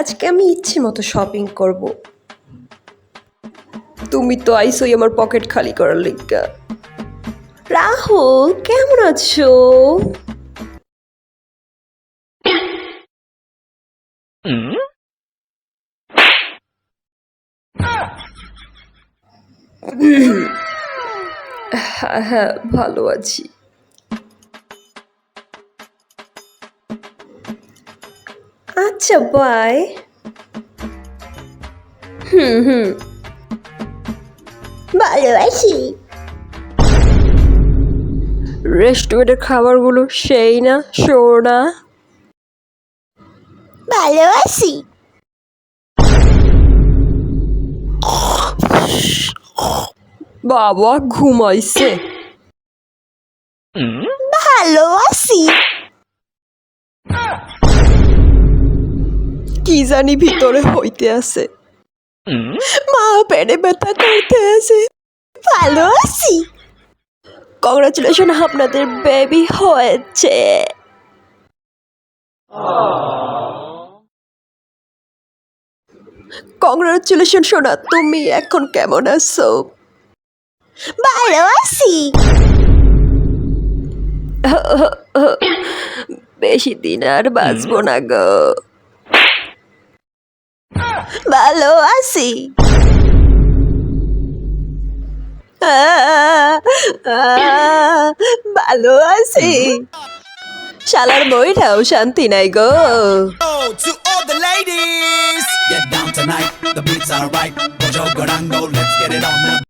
আজকে আমি ইচ্ছে মতো শপিং করব। তুমি তো আইসোই আমার পকেট খালি করার লিগা। রাহুল কেমন আছো? হ্যাঁ হ্যাঁ ভালো আছি। আচ্ছা বাই হুম হুম। ভালো আছি রেস্টুরেন্টের খাবারগুলো সেই না সোনা ভালো আছি বাবা ঘুমাইছে। ভালো কি জানি ভিতরে হইতে আছে। মা পেটে ব্যথা করতে আছে। ভালো আছি। কংগ্রাচুলেশন আপনাদের বেবি হয়েছে। কংগ্রাচুলেশন সোনা তুমি এখন কেমন আছো? ভালো আছি। বেশি দিন আর বাঁচবো না গো। ভালো আছি ভালো আছি শালার বইটাও শান্তি নাই গো Oh.